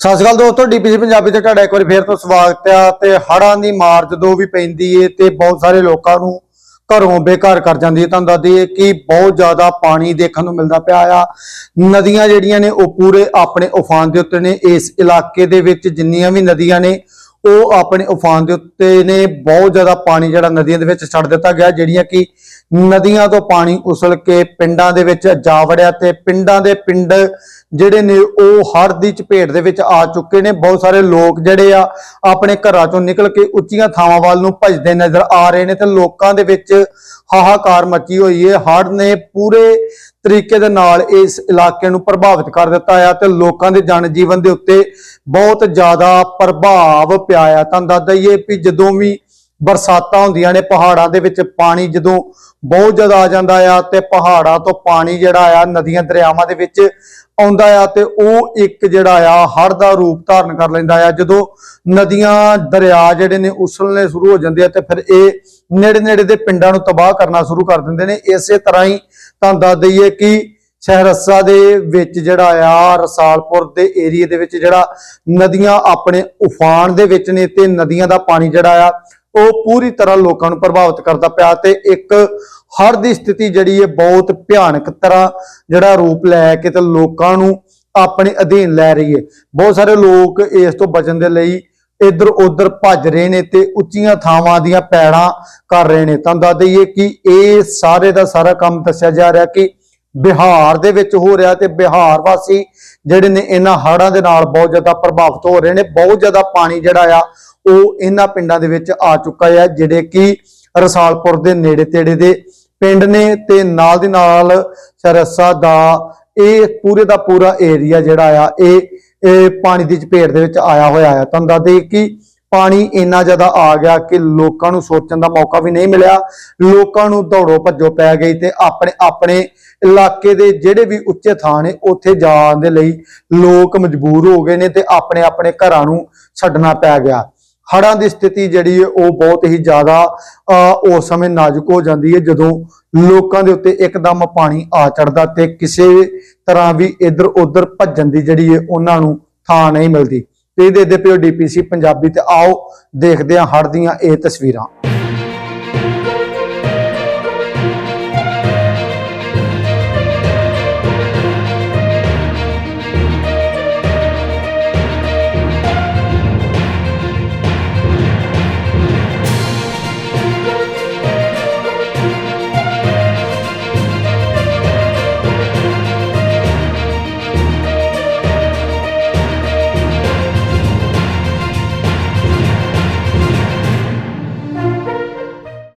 ਸਤਿ ਸ਼੍ਰੀ ਅਕਾਲ ਦੋਸਤੋ ਡੀਪੀਸੀ ਪੰਜਾਬੀ ਤੇ ਤੁਹਾਡਾ ਇੱਕ ਵਾਰੀ ਫੇਰ ਤੋਂ ਸਵਾਗਤ ਆ ਤੇ ਹੜ੍ਹਾਂ ਦੀ ਮਾਰ ਜਦੋਂ ਵੀ ਪੈਂਦੀ ਏ ਤੇ ਬਹੁਤ ਸਾਰੇ ਲੋਕਾਂ ਨੂੰ ਘਰੋਂ ਬੇਘਰ ਕਰ ਜਾਂਦੀ ਹੈ ਤੁਹਾਨੂੰ ਦੱਸ ਦਈਏ ਕਿ ਬਹੁਤ ਜ਼ਿਆਦਾ ਪਾਣੀ ਦੇਖਣ ਨੂੰ ਮਿਲਦਾ ਪਿਆ ਆ। ਨਦੀਆਂ ਜਿਹੜੀਆਂ ਨੇ ਉਹ ਪੂਰੇ ਆਪਣੇ ਉਫਾਨ ਦੇ ਉੱਤੇ ਨੇ। ਇਸ ਇਲਾਕੇ ਦੇ ਵਿੱਚ ਜਿੰਨੀਆਂ ਵੀ ਨਦੀਆਂ ਨੇ ਉਹ ਆਪਣੇ ਉਫਾਨ ਦੇ ਉੱਤੇ ਨੇ ਬਹੁਤ ਜ਼ਿਆਦਾ ਪਾਣੀ ਜਿਹੜਾ ਨਦੀਆਂ ਦੇ ਵਿੱਚ ਛੱਡ ਦਿੱਤਾ ਗਿਆ, ਜਿਹੜੀਆਂ ਕਿ ਨਦੀਆਂ ਤੋਂ ਪਾਣੀ ਉਸਲ ਕੇ ਪਿੰਡਾਂ ਦੇ ਵਿੱਚ ਜਾ ਵੜਿਆ ਤੇ ਪਿੰਡਾਂ ਦੇ ਪਿੰਡ ਜਿਹੜੇ ਨੇ ਉਹ ਹੜ੍ਹ ਦੀ ਚਪੇਟ ਦੇ ਵਿੱਚ ਆ ਚੁੱਕੇ ਨੇ। ਬਹੁਤ ਸਾਰੇ ਲੋਕ ਜਿਹੜੇ ਆ ਆਪਣੇ ਘਰਾਂ ਚੋਂ ਨਿਕਲ ਕੇ ਉੱਚੀਆਂ ਥਾਵਾਂ ਵੱਲ ਨੂੰ ਭੱਜਦੇ ਨਜ਼ਰ ਆ ਰਹੇ ਨੇ ਤੇ ਲੋਕਾਂ ਦੇ ਵਿੱਚ ਹਾਹਾਕਾਰ ਮੱਚੀ ਹੋਈ ਹੈ। ਹੜ੍ਹ ਨੇ ਪੂਰੇ ਤਰੀਕੇ ਦੇ ਨਾਲ ਇਸ ਇਲਾਕੇ ਨੂੰ ਪ੍ਰਭਾਵਿਤ ਕਰ ਦਿੱਤਾ ਆ ਤੇ ਲੋਕਾਂ ਦੇ ਜਨ ਜੀਵਨ ਦੇ ਉੱਤੇ ਬਹੁਤ ਜ਼ਿਆਦਾ ਪ੍ਰਭਾਵ ਪਿਆ ਆ। ਤੁਹਾਨੂੰ ਦੱਸ ਦਈਏ ਵੀ ਜਦੋਂ ਵੀ ਬਰਸਾਤਾਂ ਹੁੰਦੀਆਂ ਨੇ, ਪਹਾੜਾਂ ਦੇ ਵਿੱਚ ਪਾਣੀ ਜਦੋਂ ਬਹੁਤ ਜ਼ਿਆਦਾ ਆ ਜਾਂਦਾ ਆ ਤੇ ਪਹਾੜਾਂ ਤੋਂ ਪਾਣੀ ਜਿਹੜਾ ਆ, ਨਦੀਆਂ, ਦਰਿਆਵਾਂ ਦੇ ਵਿੱਚ ਆਉਂਦਾ ਆ ਤੇ ਉਹ ਇੱਕ ਜਿਹੜਾ ਆ, ਹੜ੍ਹ ਦਾ ਰੂਪ ਧਾਰਨ ਕਰ ਲੈਂਦਾ ਆ। ਜਦੋਂ ਨਦੀਆਂ, ਦਰਿਆ ਜਿਹੜੇ ਨੇ ਉਸਲਣੇ ਸ਼ੁਰੂ ਹੋ ਜਾਂਦੇ ਆ ਤੇ ਫਿਰ ਇਹ ਨੇੜੇ ਨੇੜੇ ਦੇ ਪਿੰਡਾਂ ਨੂੰ ਤਬਾਹ ਕਰਨਾ ਸ਼ੁਰੂ ਕਰ ਦਿੰਦੇ ਨੇ। ਇਸੇ ਤਰ੍ਹਾਂ ਹੀ ਤੁਹਾਨੂੰ ਦੱਸ ਦਈਏ ਕਿ ਸਹਿਰਸਾ ਦੇ ਵਿੱਚ ਜਿਹੜਾ ਆ, ਰਸਾਲਪੁਰ ਦੇ ਏਰੀਏ ਦੇ ਵਿੱਚ ਜਿਹੜਾ ਨਦੀਆਂ ਆਪਣੇ ਉਫਾਨ ਦੇ ਵਿੱਚ ਨੇ ਤੇ ਨਦੀਆਂ ਦਾ ਪਾਣੀ ਜਿਹੜਾ ਆ, ਉਹ ਪੂਰੀ ਤਰ੍ਹਾਂ ਲੋਕਾਂ ਨੂੰ ਪ੍ਰਭਾਵਿਤ ਕਰਦਾ ਪਿਆ ਤੇ ਇੱਕ ਹੜ੍ਹ ਦੀ ਸਥਿਤੀ ਜਿਹੜੀ ਹੈ ਬਹੁਤ ਭਿਆਨਕ ਤਰ੍ਹਾਂ ਜਿਹੜਾ ਰੂਪ ਲੈ ਕੇ ਤੇ ਲੋਕਾਂ ਨੂੰ ਆਪਣੇ ਅਧੀਨ ਲੈ ਰਹੀ ਹੈ ਬਹੁਤ ਸਾਰੇ ਲੋਕ ਇਸ ਤੋਂ ਬਚਣ ਦੇ ਲਈ ਇੱਧਰ ਉੱਧਰ ਭੱਜ ਰਹੇ ਨੇ ਤੇ ਉੱਚੀਆਂ ਥਾਵਾਂ ਦੀਆਂ ਪੈੜਾਂ ਕਰ ਰਹੇ ਨੇ। ਤੁਹਾਨੂੰ ਦੱਸ ਦਈਏ ਕਿ ਇਹ ਸਾਰੇ ਦਾ ਸਾਰਾ ਕੰਮ ਦੱਸਿਆ ਜਾ ਰਿਹਾ ਕਿ ਬਿਹਾਰ ਦੇ ਵਿੱਚ ਹੋ ਰਿਹਾ ਤੇ ਬਿਹਾਰ ਵਾਸੀ ਜਿਹੜੇ ਨੇ ਇਹਨਾਂ ਹੜ੍ਹਾਂ ਦੇ ਨਾਲ ਬਹੁਤ ਜ਼ਿਆਦਾ ਪ੍ਰਭਾਵਿਤ ਹੋ ਰਹੇ ਨੇ। ਬਹੁਤ ਜ਼ਿਆਦਾ ਪਾਣੀ ਜਿਹੜਾ ਆ, ਉਹ ਇਹਨਾਂ ਪਿੰਡਾਂ ਦੇ ਵਿੱਚ ਆ ਚੁੱਕਾ ਹੈ ਜਿਹੜੇ ਕਿ ਰਸਾਲਪੁਰ ਦੇ ਨੇੜੇ ਤੇੜੇ ਦੇ ਪਿੰਡ ਨੇ ਤੇ ਨਾਲ ਦੀ ਨਾਲ ਸਰਸਾ ਦਾ ਇਹ ਪੂਰੇ ਦਾ ਪੂਰਾ ਏਰੀਆ ਜਿਹੜਾ ਆ, ਇਹ ਇਹ ਪਾਣੀ ਦੀ ਚਪੇਟ ਦੇ ਵਿੱਚ ਆਇਆ ਹੋਇਆ ਹੈ। ਤੁਹਾਨੂੰ ਦੱਸ ਦਈਏ ਕਿ ਪਾਣੀ ਇੰਨਾ ਜ਼ਿਆਦਾ ਆ ਗਿਆ ਕਿ ਲੋਕਾਂ ਨੂੰ ਸੋਚਣ ਦਾ ਮੌਕਾ ਵੀ ਨਹੀਂ ਮਿਲਿਆ। ਲੋਕਾਂ ਨੂੰ ਦੌੜੋ ਭੱਜੋ ਪੈ ਗਈ ਤੇ ਆਪਣੇ ਆਪਣੇ ਇਲਾਕੇ ਦੇ ਜਿਹੜੇ ਵੀ ਉੱਚੇ ਥਾਂ ਨੇ, ਉੱਥੇ ਜਾਣ ਦੇ ਲਈ ਲੋਕ ਮਜਬੂਰ ਹੋ ਗਏ ਨੇ ਤੇ ਆਪਣੇ ਆਪਣੇ ਘਰਾਂ ਨੂੰ ਛੱਡਣਾ ਪੈ ਗਿਆ। ਹੜ੍ਹਾਂ ਦੀ ਸਥਿਤੀ ਜਿਹੜੀ ਹੈ ਉਹ ਬਹੁਤ ਹੀ ਜ਼ਿਆਦਾ ਅਹ, ਉਸ ਸਮੇਂ ਨਾਜ਼ੁਕ ਹੋ ਜਾਂਦੀ ਹੈ ਜਦੋਂ ਲੋਕਾਂ ਦੇ ਉੱਤੇ ਇੱਕਦਮ ਪਾਣੀ ਆ ਚੜਦਾ ਤੇ ਕਿਸੇ ਤਰ੍ਹਾਂ ਵੀ ਇੱਧਰ ਉੱਧਰ ਭੱਜਣ ਦੀ ਜਿਹੜੀ ਹੈ ਉਹਨਾਂ ਨੂੰ ਥਾਂ ਨਹੀਂ ਮਿਲਦੀ। ਤੇ ਇਹਦੇ ਦੇ ਪਿਓ ਡੀਪੀਸੀ ਪੰਜਾਬੀ ਤੇ ਆਓ ਦੇਖਦੇ ਹਾਂ ਹੜ ਦੀਆਂ ਇਹ ਤਸਵੀਰਾਂ।